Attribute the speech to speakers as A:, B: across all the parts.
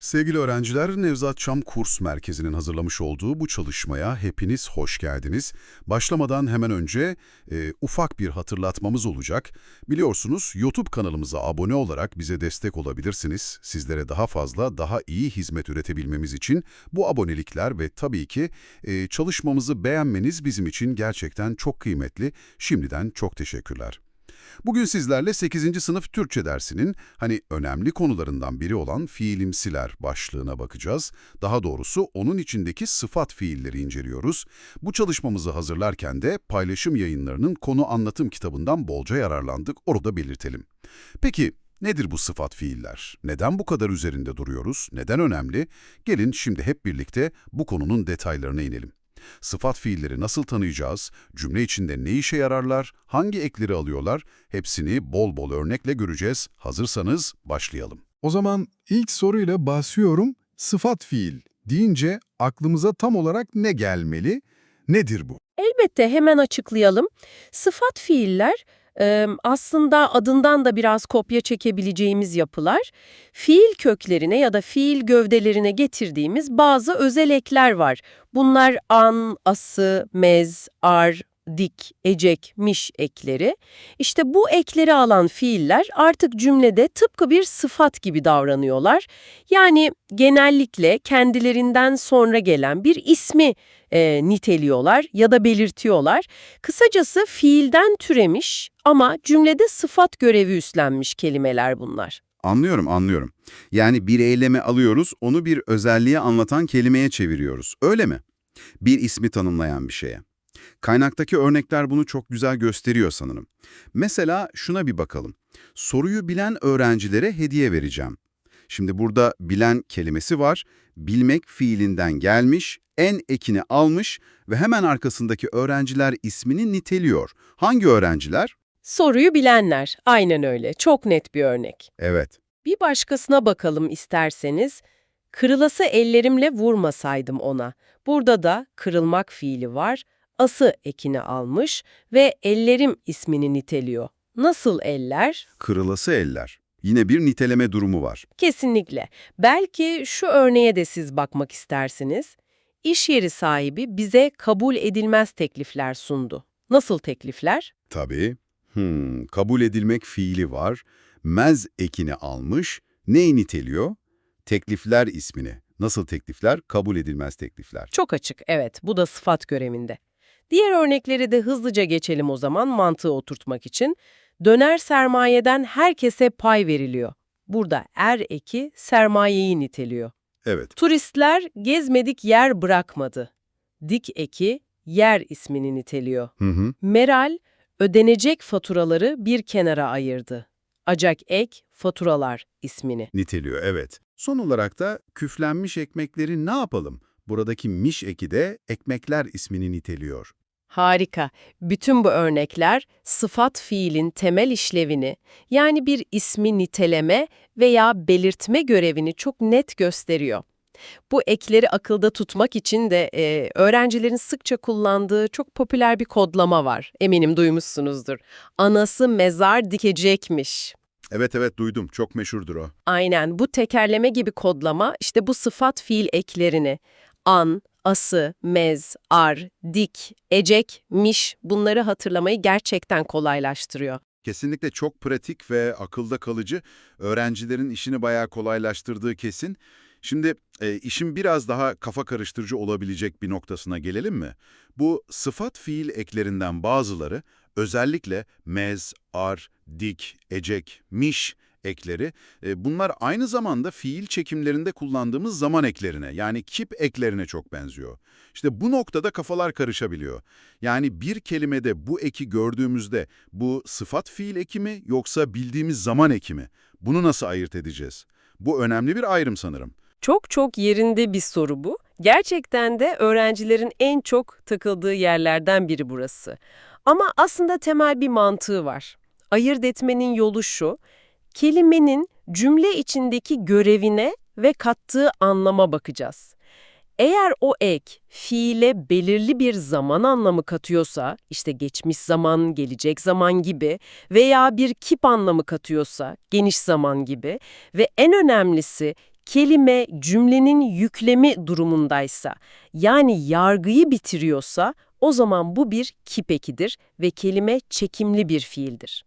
A: Sevgili öğrenciler, Nevzat Çam Kurs Merkezi'nin hazırlamış olduğu bu çalışmaya hepiniz hoş geldiniz. Başlamadan hemen önce e, ufak bir hatırlatmamız olacak. Biliyorsunuz YouTube kanalımıza abone olarak bize destek olabilirsiniz. Sizlere daha fazla, daha iyi hizmet üretebilmemiz için bu abonelikler ve tabii ki e, çalışmamızı beğenmeniz bizim için gerçekten çok kıymetli. Şimdiden çok teşekkürler. Bugün sizlerle 8. sınıf Türkçe dersinin hani önemli konularından biri olan fiilimsiler başlığına bakacağız. Daha doğrusu onun içindeki sıfat fiilleri inceliyoruz. Bu çalışmamızı hazırlarken de paylaşım yayınlarının konu anlatım kitabından bolca yararlandık, orada belirtelim. Peki nedir bu sıfat fiiller? Neden bu kadar üzerinde duruyoruz? Neden önemli? Gelin şimdi hep birlikte bu konunun detaylarına inelim. Sıfat fiilleri nasıl tanıyacağız? Cümle içinde ne işe yararlar? Hangi ekleri alıyorlar? Hepsini bol bol örnekle göreceğiz. Hazırsanız başlayalım.
B: O zaman ilk soruyla başlıyorum. Sıfat fiil deyince aklımıza tam olarak ne gelmeli? Nedir bu?
C: Elbette hemen açıklayalım. Sıfat fiiller aslında adından da biraz kopya çekebileceğimiz yapılar. Fiil köklerine ya da fiil gövdelerine getirdiğimiz bazı özel ekler var. Bunlar an, ası, mez, ar, dik, ecek, miş ekleri. İşte bu ekleri alan fiiller artık cümlede tıpkı bir sıfat gibi davranıyorlar. Yani genellikle kendilerinden sonra gelen bir ismi e, niteliyorlar ya da belirtiyorlar. Kısacası fiilden türemiş ama cümlede sıfat görevi üstlenmiş kelimeler bunlar.
D: Anlıyorum, anlıyorum. Yani bir eylemi alıyoruz, onu bir özelliğe anlatan kelimeye çeviriyoruz. Öyle mi? Bir ismi tanımlayan bir şeye. Kaynaktaki örnekler bunu çok güzel gösteriyor sanırım. Mesela şuna bir bakalım. Soruyu bilen öğrencilere hediye vereceğim. Şimdi burada bilen kelimesi var. Bilmek fiilinden gelmiş, en ekini almış ve hemen arkasındaki öğrenciler ismini niteliyor. Hangi öğrenciler?
C: Soruyu bilenler, aynen öyle. Çok net bir örnek.
D: Evet.
C: Bir başkasına bakalım isterseniz. Kırılası ellerimle vurmasaydım ona. Burada da kırılmak fiili var. Ası ekini almış ve ellerim ismini niteliyor. Nasıl eller?
D: Kırılası eller. Yine bir niteleme durumu var.
C: Kesinlikle. Belki şu örneğe de siz bakmak istersiniz. İş yeri sahibi bize kabul edilmez teklifler sundu. Nasıl teklifler?
D: Tabii. Hmm, kabul edilmek fiili var. Mez ekini almış. Neyi niteliyor? Teklifler ismini. Nasıl teklifler? Kabul edilmez teklifler.
C: Çok açık, evet. Bu da sıfat görevinde. Diğer örnekleri de hızlıca geçelim o zaman mantığı oturtmak için. Döner sermayeden herkese pay veriliyor. Burada er eki sermayeyi niteliyor.
D: Evet.
C: Turistler gezmedik yer bırakmadı. Dik eki yer ismini niteliyor.
D: Hı hı.
C: Meral ödenecek faturaları bir kenara ayırdı. Acak ek faturalar ismini.
D: Niteliyor, evet. Son olarak da küflenmiş ekmekleri ne yapalım? Buradaki miş eki de ekmekler ismini niteliyor.
C: Harika. Bütün bu örnekler sıfat fiilin temel işlevini, yani bir ismi niteleme veya belirtme görevini çok net gösteriyor. Bu ekleri akılda tutmak için de e, öğrencilerin sıkça kullandığı çok popüler bir kodlama var. Eminim duymuşsunuzdur. Anası mezar dikecekmiş.
D: Evet evet duydum. Çok meşhurdur o.
C: Aynen bu tekerleme gibi kodlama işte bu sıfat fiil eklerini an, ası, mez, ar, dik, ecek, miş bunları hatırlamayı gerçekten kolaylaştırıyor.
D: Kesinlikle çok pratik ve akılda kalıcı. Öğrencilerin işini bayağı kolaylaştırdığı kesin. Şimdi e, işin biraz daha kafa karıştırıcı olabilecek bir noktasına gelelim mi? Bu sıfat fiil eklerinden bazıları özellikle mez, ar, dik, ecek, miş ekleri e, bunlar aynı zamanda fiil çekimlerinde kullandığımız zaman eklerine yani kip eklerine çok benziyor. İşte bu noktada kafalar karışabiliyor. Yani bir kelimede bu eki gördüğümüzde bu sıfat fiil eki mi yoksa bildiğimiz zaman eki mi? Bunu nasıl ayırt edeceğiz? Bu önemli bir ayrım sanırım.
C: Çok çok yerinde bir soru bu. Gerçekten de öğrencilerin en çok takıldığı yerlerden biri burası. Ama aslında temel bir mantığı var. Ayırt etmenin yolu şu, kelimenin cümle içindeki görevine ve kattığı anlama bakacağız. Eğer o ek fiile belirli bir zaman anlamı katıyorsa, işte geçmiş zaman, gelecek zaman gibi veya bir kip anlamı katıyorsa, geniş zaman gibi ve en önemlisi kelime cümlenin yüklemi durumundaysa, yani yargıyı bitiriyorsa, o zaman bu bir kip ekidir ve kelime çekimli bir fiildir.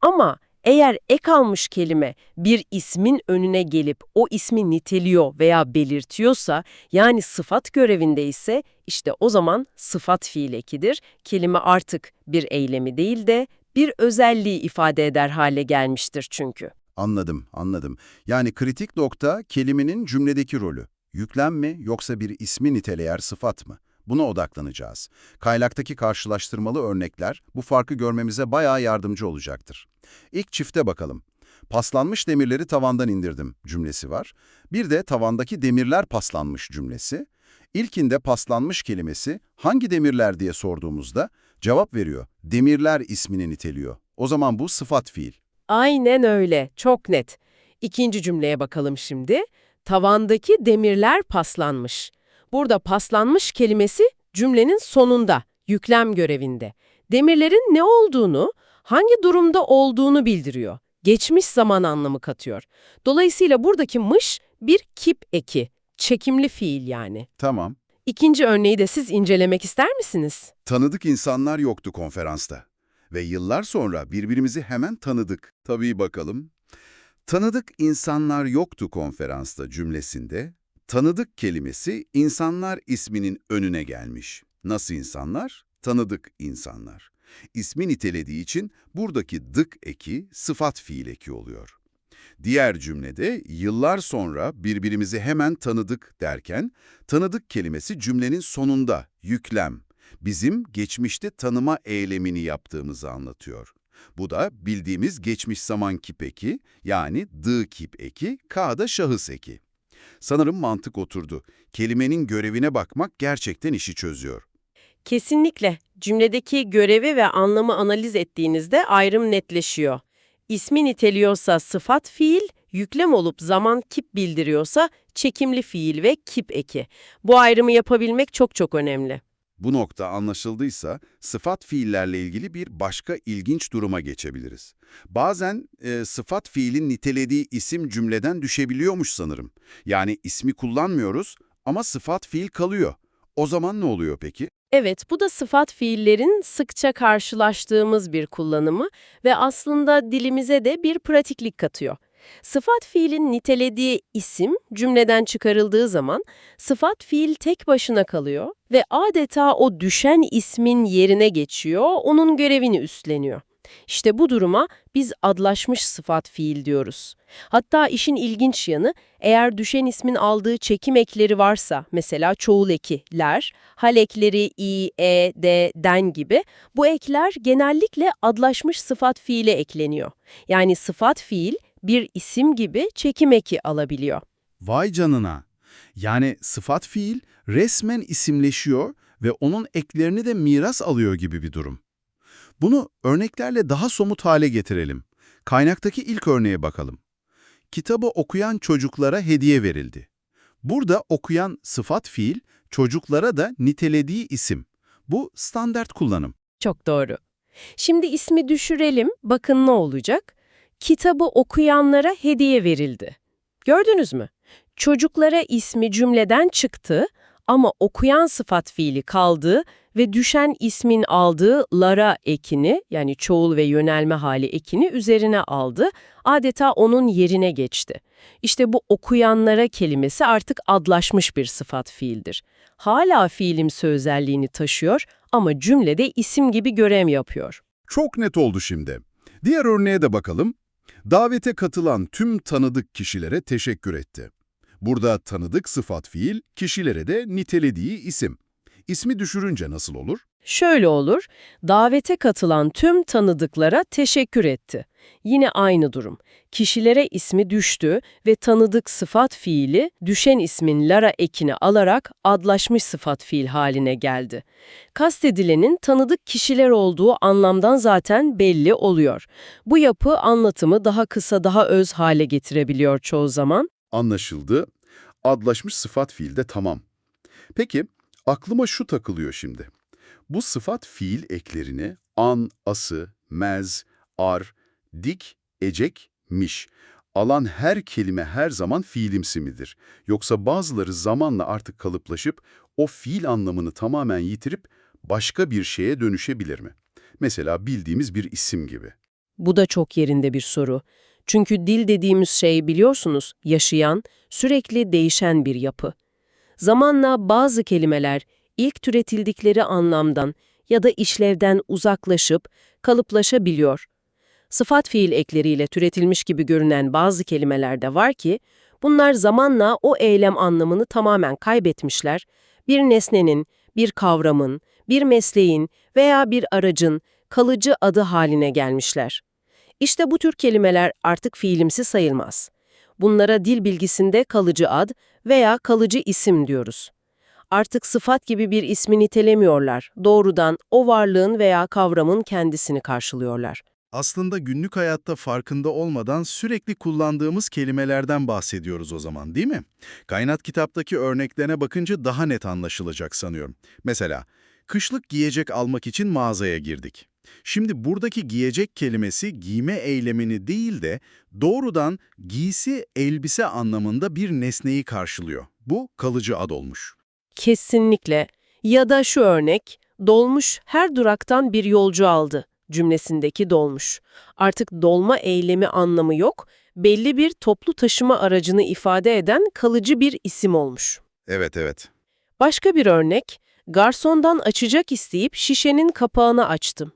C: Ama eğer ek almış kelime bir ismin önüne gelip o ismi niteliyor veya belirtiyorsa, yani sıfat görevinde ise işte o zaman sıfat fiil ekidir. Kelime artık bir eylemi değil de bir özelliği ifade eder hale gelmiştir çünkü.
D: Anladım, anladım. Yani kritik nokta kelimenin cümledeki rolü. Yüklem mi yoksa bir ismi niteleyer sıfat mı? Buna odaklanacağız. Kaynaktaki karşılaştırmalı örnekler bu farkı görmemize bayağı yardımcı olacaktır. İlk çifte bakalım. Paslanmış demirleri tavandan indirdim cümlesi var. Bir de tavandaki demirler paslanmış cümlesi. İlkinde paslanmış kelimesi hangi demirler diye sorduğumuzda cevap veriyor. Demirler ismini niteliyor. O zaman bu sıfat fiil.
C: Aynen öyle, çok net. İkinci cümleye bakalım şimdi. Tavandaki demirler paslanmış. Burada paslanmış kelimesi cümlenin sonunda, yüklem görevinde. Demirlerin ne olduğunu, hangi durumda olduğunu bildiriyor. Geçmiş zaman anlamı katıyor. Dolayısıyla buradaki mış bir kip eki, çekimli fiil yani.
D: Tamam.
C: İkinci örneği de siz incelemek ister misiniz?
D: Tanıdık insanlar yoktu konferansta. Ve yıllar sonra birbirimizi hemen tanıdık. Tabii bakalım. Tanıdık insanlar yoktu konferansta cümlesinde, tanıdık kelimesi insanlar isminin önüne gelmiş. Nasıl insanlar? Tanıdık insanlar. İsmi nitelediği için buradaki dık eki sıfat fiil eki oluyor. Diğer cümlede yıllar sonra birbirimizi hemen tanıdık derken, tanıdık kelimesi cümlenin sonunda, yüklem, bizim geçmişte tanıma eylemini yaptığımızı anlatıyor. Bu da bildiğimiz geçmiş zaman kip eki, yani dı kip eki, ka'da şahıs eki. Sanırım mantık oturdu. Kelimenin görevine bakmak gerçekten işi çözüyor.
C: Kesinlikle. Cümledeki görevi ve anlamı analiz ettiğinizde ayrım netleşiyor. İsmi niteliyorsa sıfat fiil, yüklem olup zaman kip bildiriyorsa çekimli fiil ve kip eki. Bu ayrımı yapabilmek çok çok önemli.
D: Bu nokta anlaşıldıysa sıfat fiillerle ilgili bir başka ilginç duruma geçebiliriz. Bazen e, sıfat fiilin nitelediği isim cümleden düşebiliyormuş sanırım. Yani ismi kullanmıyoruz ama sıfat fiil kalıyor. O zaman ne oluyor peki?
C: Evet, bu da sıfat fiillerin sıkça karşılaştığımız bir kullanımı ve aslında dilimize de bir pratiklik katıyor. Sıfat fiilin nitelediği isim cümleden çıkarıldığı zaman sıfat fiil tek başına kalıyor ve adeta o düşen ismin yerine geçiyor, onun görevini üstleniyor. İşte bu duruma biz adlaşmış sıfat fiil diyoruz. Hatta işin ilginç yanı eğer düşen ismin aldığı çekim ekleri varsa mesela çoğul eki ler, hal ekleri i, e, de, den gibi bu ekler genellikle adlaşmış sıfat fiile ekleniyor. Yani sıfat fiil bir isim gibi çekim eki alabiliyor.
B: Vay canına! Yani sıfat fiil resmen isimleşiyor ve onun eklerini de miras alıyor gibi bir durum. Bunu örneklerle daha somut hale getirelim. Kaynaktaki ilk örneğe bakalım. Kitabı okuyan çocuklara hediye verildi. Burada okuyan sıfat fiil, çocuklara da nitelediği isim. Bu standart kullanım.
C: Çok doğru. Şimdi ismi düşürelim, bakın ne olacak? Kitabı okuyanlara hediye verildi. Gördünüz mü? Çocuklara ismi cümleden çıktı ama okuyan sıfat fiili kaldı ve düşen ismin aldığı lara ekini yani çoğul ve yönelme hali ekini üzerine aldı. Adeta onun yerine geçti. İşte bu okuyanlara kelimesi artık adlaşmış bir sıfat fiildir. Hala fiilimsi özelliğini taşıyor ama cümlede isim gibi görev yapıyor.
A: Çok net oldu şimdi. Diğer örneğe de bakalım. Davete katılan tüm tanıdık kişilere teşekkür etti. Burada tanıdık sıfat fiil, kişilere de nitelediği isim. İsmi düşürünce nasıl olur?
C: Şöyle olur, davete katılan tüm tanıdıklara teşekkür etti. Yine aynı durum. Kişilere ismi düştü ve tanıdık sıfat fiili düşen ismin lara ekini alarak adlaşmış sıfat fiil haline geldi. Kastedilenin tanıdık kişiler olduğu anlamdan zaten belli oluyor. Bu yapı anlatımı daha kısa daha öz hale getirebiliyor çoğu zaman.
A: Anlaşıldı. Adlaşmış sıfat fiilde tamam. Peki, aklıma şu takılıyor şimdi. Bu sıfat fiil eklerini an, ası, mez, ar, dik, ecek, miş.
D: Alan her kelime her zaman fiilimsi midir? Yoksa bazıları zamanla artık kalıplaşıp o fiil anlamını tamamen yitirip başka bir şeye dönüşebilir mi? Mesela bildiğimiz bir isim gibi.
C: Bu da çok yerinde bir soru. Çünkü dil dediğimiz şey biliyorsunuz yaşayan, sürekli değişen bir yapı. Zamanla bazı kelimeler ilk türetildikleri anlamdan ya da işlevden uzaklaşıp kalıplaşabiliyor. Sıfat fiil ekleriyle türetilmiş gibi görünen bazı kelimeler de var ki, bunlar zamanla o eylem anlamını tamamen kaybetmişler, bir nesnenin, bir kavramın, bir mesleğin veya bir aracın kalıcı adı haline gelmişler. İşte bu tür kelimeler artık fiilimsi sayılmaz. Bunlara dil bilgisinde kalıcı ad veya kalıcı isim diyoruz. Artık sıfat gibi bir ismi nitelemiyorlar, doğrudan o varlığın veya kavramın kendisini karşılıyorlar.
E: Aslında günlük hayatta farkında olmadan sürekli kullandığımız kelimelerden bahsediyoruz o zaman değil mi? Kaynat kitaptaki örneklerine bakınca daha net anlaşılacak sanıyorum. Mesela, kışlık giyecek almak için mağazaya girdik. Şimdi buradaki giyecek kelimesi giyme eylemini değil de doğrudan giysi, elbise anlamında bir nesneyi karşılıyor. Bu kalıcı ad olmuş.
C: Kesinlikle. Ya da şu örnek, dolmuş her duraktan bir yolcu aldı cümlesindeki dolmuş. Artık dolma eylemi anlamı yok, belli bir toplu taşıma aracını ifade eden kalıcı bir isim olmuş.
E: Evet evet.
C: Başka bir örnek, garsondan açacak isteyip şişenin kapağını açtım.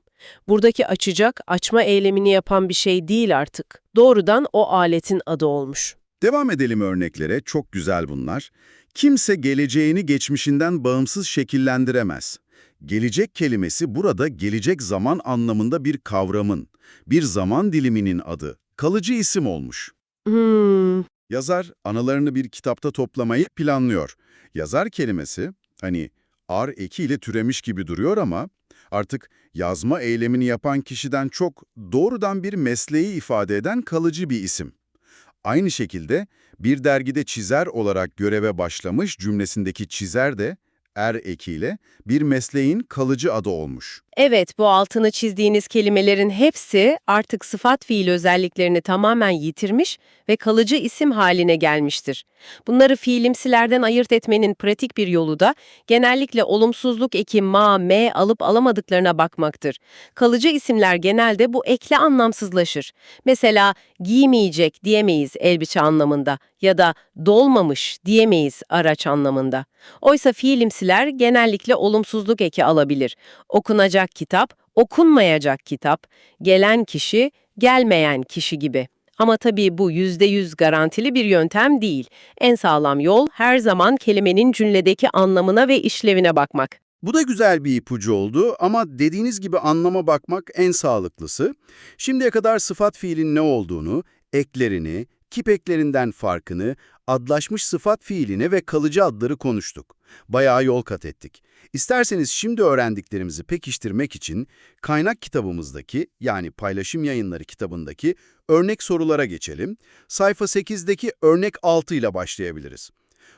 C: Buradaki açacak, açma eylemini yapan bir şey değil artık. Doğrudan o aletin adı olmuş.
D: Devam edelim örneklere, çok güzel bunlar. Kimse geleceğini geçmişinden bağımsız şekillendiremez. Gelecek kelimesi burada gelecek zaman anlamında bir kavramın, bir zaman diliminin adı, kalıcı isim olmuş.
C: Hmm,
D: Yazar anılarını bir kitapta toplamayı planlıyor. Yazar kelimesi hani ar eki ile türemiş gibi duruyor ama artık yazma eylemini yapan kişiden çok doğrudan bir mesleği ifade eden kalıcı bir isim. Aynı şekilde bir dergide çizer olarak göreve başlamış cümlesindeki çizer de er ekiyle bir mesleğin kalıcı adı olmuş.
C: Evet, bu altını çizdiğiniz kelimelerin hepsi artık sıfat fiil özelliklerini tamamen yitirmiş ve kalıcı isim haline gelmiştir. Bunları fiilimsilerden ayırt etmenin pratik bir yolu da genellikle olumsuzluk eki ma, me alıp alamadıklarına bakmaktır. Kalıcı isimler genelde bu ekle anlamsızlaşır. Mesela giymeyecek diyemeyiz elbise anlamında ya da dolmamış diyemeyiz araç anlamında. Oysa fiilimsiler genellikle olumsuzluk eki alabilir. Okunacak kitap, okunmayacak kitap, gelen kişi, gelmeyen kişi gibi. Ama tabii bu %100 garantili bir yöntem değil. En sağlam yol her zaman kelimenin cümledeki anlamına ve işlevine bakmak.
D: Bu da güzel bir ipucu oldu ama dediğiniz gibi anlama bakmak en sağlıklısı. Şimdiye kadar sıfat fiilin ne olduğunu, eklerini, kip eklerinden farkını, adlaşmış sıfat fiiline ve kalıcı adları konuştuk. Bayağı yol kat ettik. İsterseniz şimdi öğrendiklerimizi pekiştirmek için kaynak kitabımızdaki yani paylaşım yayınları kitabındaki örnek sorulara geçelim. Sayfa 8'deki örnek 6 ile başlayabiliriz.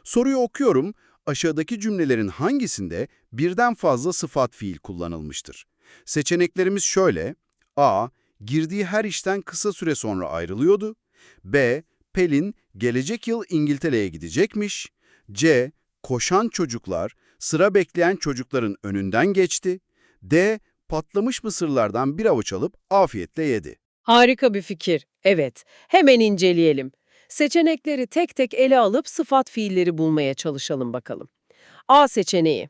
D: Soruyu okuyorum. Aşağıdaki cümlelerin hangisinde birden fazla sıfat fiil kullanılmıştır? Seçeneklerimiz şöyle. A. Girdiği her işten kısa süre sonra ayrılıyordu. B. Pelin gelecek yıl İngiltere'ye gidecekmiş. C. Koşan çocuklar sıra bekleyen çocukların önünden geçti. D. Patlamış mısırlardan bir avuç alıp afiyetle yedi.
C: Harika bir fikir. Evet, hemen inceleyelim. Seçenekleri tek tek ele alıp sıfat fiilleri bulmaya çalışalım bakalım. A seçeneği.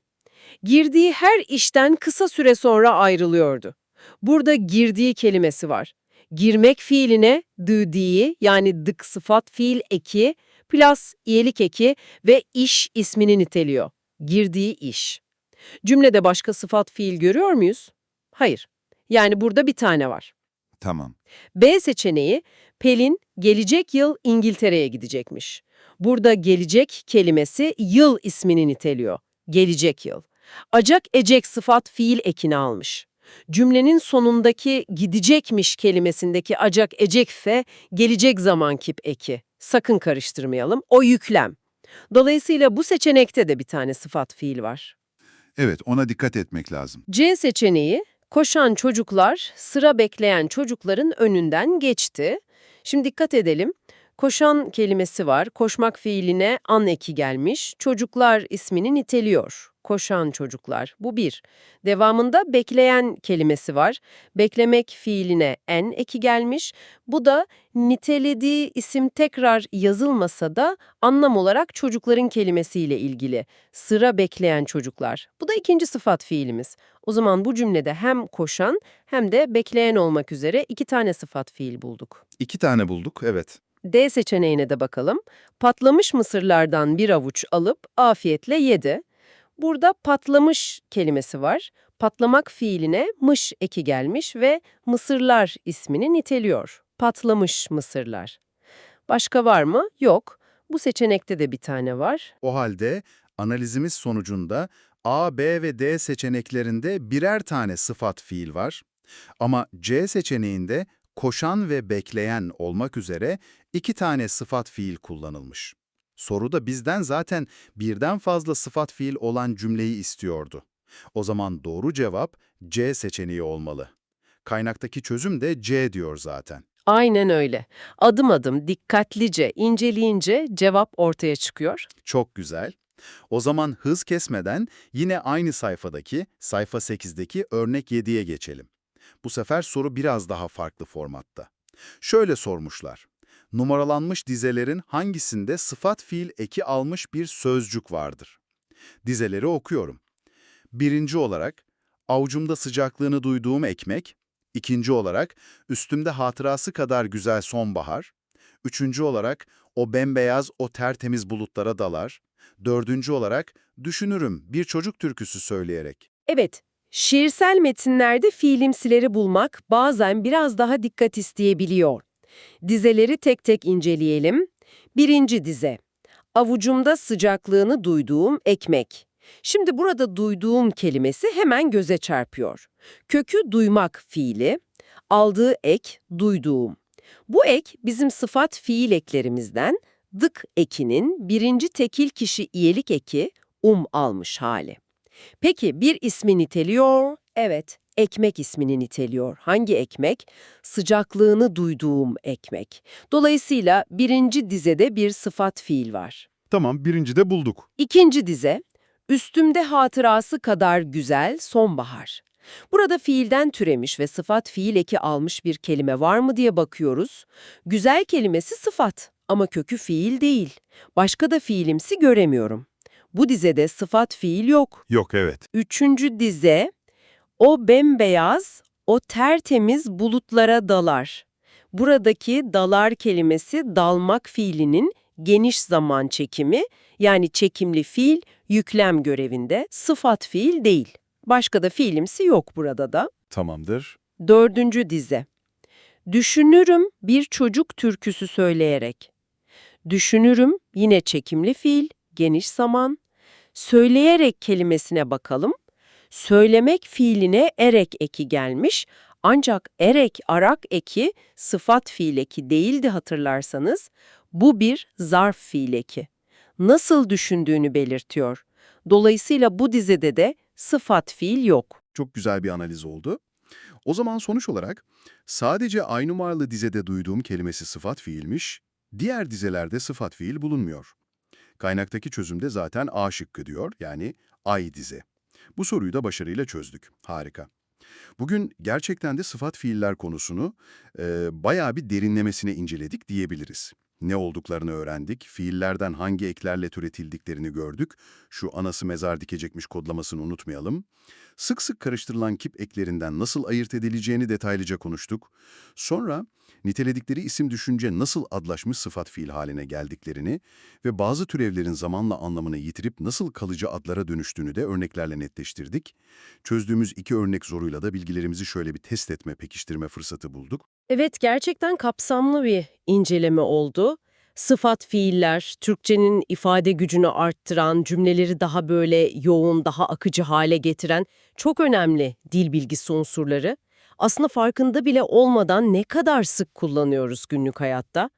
C: Girdiği her işten kısa süre sonra ayrılıyordu. Burada girdiği kelimesi var. Girmek fiiline dıdiği yani dık sıfat fiil eki plus iyelik eki ve iş ismini niteliyor. Girdiği iş. Cümlede başka sıfat fiil görüyor muyuz? Hayır. Yani burada bir tane var.
F: Tamam.
C: B seçeneği, Pelin gelecek yıl İngiltere'ye gidecekmiş. Burada gelecek kelimesi yıl ismini niteliyor. Gelecek yıl. Acak ecek sıfat fiil ekini almış. Cümlenin sonundaki gidecekmiş kelimesindeki acak ecek fe gelecek zaman kip eki. Sakın karıştırmayalım. O yüklem. Dolayısıyla bu seçenekte de bir tane sıfat fiil var.
F: Evet, ona dikkat etmek lazım.
C: C seçeneği, koşan çocuklar sıra bekleyen çocukların önünden geçti. Şimdi dikkat edelim. Koşan kelimesi var. Koşmak fiiline an eki gelmiş. Çocuklar ismini niteliyor. Koşan çocuklar. Bu bir. Devamında bekleyen kelimesi var. Beklemek fiiline en eki gelmiş. Bu da nitelediği isim tekrar yazılmasa da anlam olarak çocukların kelimesiyle ilgili. Sıra bekleyen çocuklar. Bu da ikinci sıfat fiilimiz. O zaman bu cümlede hem koşan hem de bekleyen olmak üzere iki tane sıfat fiil bulduk.
D: İki tane bulduk, evet.
C: D seçeneğine de bakalım. Patlamış mısırlardan bir avuç alıp afiyetle yedi. Burada patlamış kelimesi var. Patlamak fiiline mış eki gelmiş ve mısırlar ismini niteliyor. Patlamış mısırlar. Başka var mı? Yok. Bu seçenekte de bir tane var.
D: O halde analizimiz sonucunda A, B ve D seçeneklerinde birer tane sıfat fiil var. Ama C seçeneğinde koşan ve bekleyen olmak üzere iki tane sıfat fiil kullanılmış. Soruda bizden zaten birden fazla sıfat fiil olan cümleyi istiyordu. O zaman doğru cevap C seçeneği olmalı. Kaynaktaki çözüm de C diyor zaten.
C: Aynen öyle. Adım adım, dikkatlice, inceleyince cevap ortaya çıkıyor.
D: Çok güzel. O zaman hız kesmeden yine aynı sayfadaki, sayfa 8'deki örnek 7'ye geçelim. Bu sefer soru biraz daha farklı formatta. Şöyle sormuşlar. Numaralanmış dizelerin hangisinde sıfat fiil eki almış bir sözcük vardır? Dizeleri okuyorum. Birinci olarak, avucumda sıcaklığını duyduğum ekmek. İkinci olarak, üstümde hatırası kadar güzel sonbahar. Üçüncü olarak, o bembeyaz, o tertemiz bulutlara dalar. Dördüncü olarak, düşünürüm bir çocuk türküsü söyleyerek.
C: Evet, şiirsel metinlerde fiilimsileri bulmak bazen biraz daha dikkat isteyebiliyor. Dizeleri tek tek inceleyelim. Birinci dize. Avucumda sıcaklığını duyduğum ekmek. Şimdi burada duyduğum kelimesi hemen göze çarpıyor. Kökü duymak fiili, aldığı ek duyduğum. Bu ek bizim sıfat fiil eklerimizden dık ekinin birinci tekil kişi iyelik eki um almış hali. Peki bir ismi niteliyor? Evet, ekmek ismini niteliyor. Hangi ekmek? Sıcaklığını duyduğum ekmek. Dolayısıyla birinci dizede bir sıfat fiil var.
B: Tamam, birinci de bulduk.
C: İkinci dize, üstümde hatırası kadar güzel sonbahar. Burada fiilden türemiş ve sıfat fiil eki almış bir kelime var mı diye bakıyoruz. Güzel kelimesi sıfat ama kökü fiil değil. Başka da fiilimsi göremiyorum. Bu dizede sıfat fiil yok.
B: Yok, evet.
C: Üçüncü dize, o bembeyaz, o tertemiz bulutlara dalar. Buradaki dalar kelimesi dalmak fiilinin geniş zaman çekimi, yani çekimli fiil yüklem görevinde, sıfat fiil değil. Başka da fiilimsi yok burada da.
B: Tamamdır.
C: Dördüncü dize. Düşünürüm bir çocuk türküsü söyleyerek. Düşünürüm yine çekimli fiil, geniş zaman. Söyleyerek kelimesine bakalım. Söylemek fiiline erek eki gelmiş. Ancak erek, arak eki sıfat fiil eki değildi hatırlarsanız. Bu bir zarf fiil eki. Nasıl düşündüğünü belirtiyor. Dolayısıyla bu dizede de sıfat fiil yok.
G: Çok güzel bir analiz oldu. O zaman sonuç olarak sadece ay numaralı dizede duyduğum kelimesi sıfat fiilmiş, diğer dizelerde sıfat fiil bulunmuyor. Kaynaktaki çözümde zaten A şıkkı diyor, yani ay dize. Bu soruyu da başarıyla çözdük. Harika. Bugün gerçekten de sıfat fiiller konusunu e, bayağı bir derinlemesine inceledik diyebiliriz. Ne olduklarını öğrendik, fiillerden hangi eklerle türetildiklerini gördük. Şu anası mezar dikecekmiş kodlamasını unutmayalım. Sık sık karıştırılan kip eklerinden nasıl ayırt edileceğini detaylıca konuştuk. Sonra niteledikleri isim düşünce nasıl adlaşmış sıfat fiil haline geldiklerini ve bazı türevlerin zamanla anlamını yitirip nasıl kalıcı adlara dönüştüğünü de örneklerle netleştirdik. Çözdüğümüz iki örnek zoruyla da bilgilerimizi şöyle bir test etme, pekiştirme fırsatı bulduk.
C: Evet, gerçekten kapsamlı bir inceleme oldu. Sıfat fiiller, Türkçenin ifade gücünü arttıran, cümleleri daha böyle yoğun, daha akıcı hale getiren çok önemli dil bilgisi unsurları. Aslında farkında bile olmadan ne kadar sık kullanıyoruz günlük hayatta.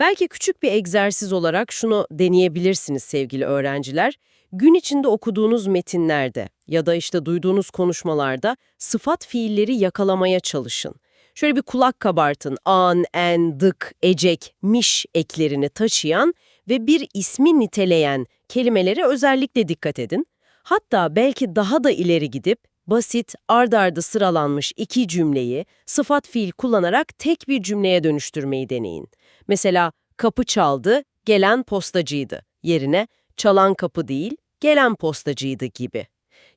C: Belki küçük bir egzersiz olarak şunu deneyebilirsiniz sevgili öğrenciler. Gün içinde okuduğunuz metinlerde ya da işte duyduğunuz konuşmalarda sıfat fiilleri yakalamaya çalışın. Şöyle bir kulak kabartın. An, en, dık, ecek, miş eklerini taşıyan ve bir ismi niteleyen kelimelere özellikle dikkat edin. Hatta belki daha da ileri gidip basit, ard arda sıralanmış iki cümleyi sıfat fiil kullanarak tek bir cümleye dönüştürmeyi deneyin. Mesela kapı çaldı, gelen postacıydı yerine çalan kapı değil, gelen postacıydı gibi.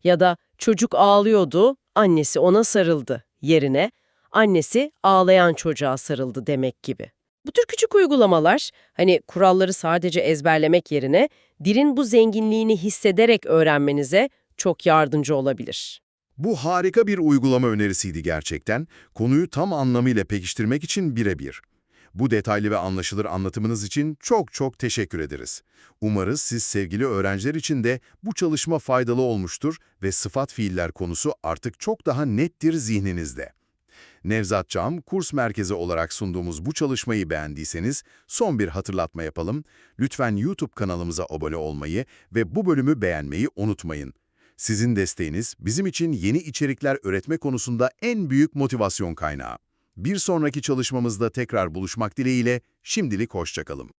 C: Ya da çocuk ağlıyordu, annesi ona sarıldı yerine annesi ağlayan çocuğa sarıldı demek gibi. Bu tür küçük uygulamalar, hani kuralları sadece ezberlemek yerine dilin bu zenginliğini hissederek öğrenmenize çok yardımcı olabilir.
D: Bu harika bir uygulama önerisiydi gerçekten. Konuyu tam anlamıyla pekiştirmek için birebir. Bu detaylı ve anlaşılır anlatımınız için çok çok teşekkür ederiz. Umarız siz sevgili öğrenciler için de bu çalışma faydalı olmuştur ve sıfat fiiller konusu artık çok daha nettir zihninizde. Nevzat Cam, kurs merkezi olarak sunduğumuz bu çalışmayı beğendiyseniz son bir hatırlatma yapalım. Lütfen YouTube kanalımıza abone olmayı ve bu bölümü beğenmeyi unutmayın. Sizin desteğiniz bizim için yeni içerikler üretme konusunda en büyük motivasyon kaynağı. Bir sonraki çalışmamızda tekrar buluşmak dileğiyle şimdilik hoşçakalın.